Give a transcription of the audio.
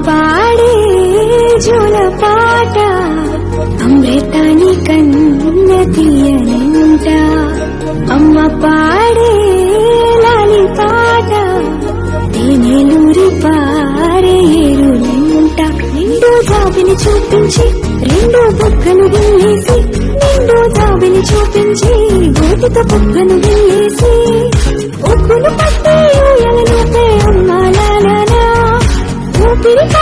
పాడే పాట అమ్మ పారే చూపించి రెండో పక్కను వెళ్ళేసి నిండు జాబిని చూపించి గోటితో పక్కను గిల్లేసి పట్టు திரும்ப